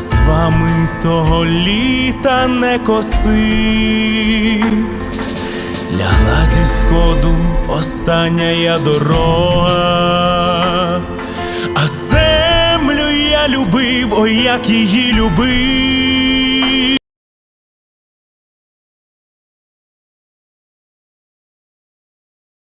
З вами того літа не косив, лягла зі сходу остання я дорога, а землю я любив, ой, як її любив.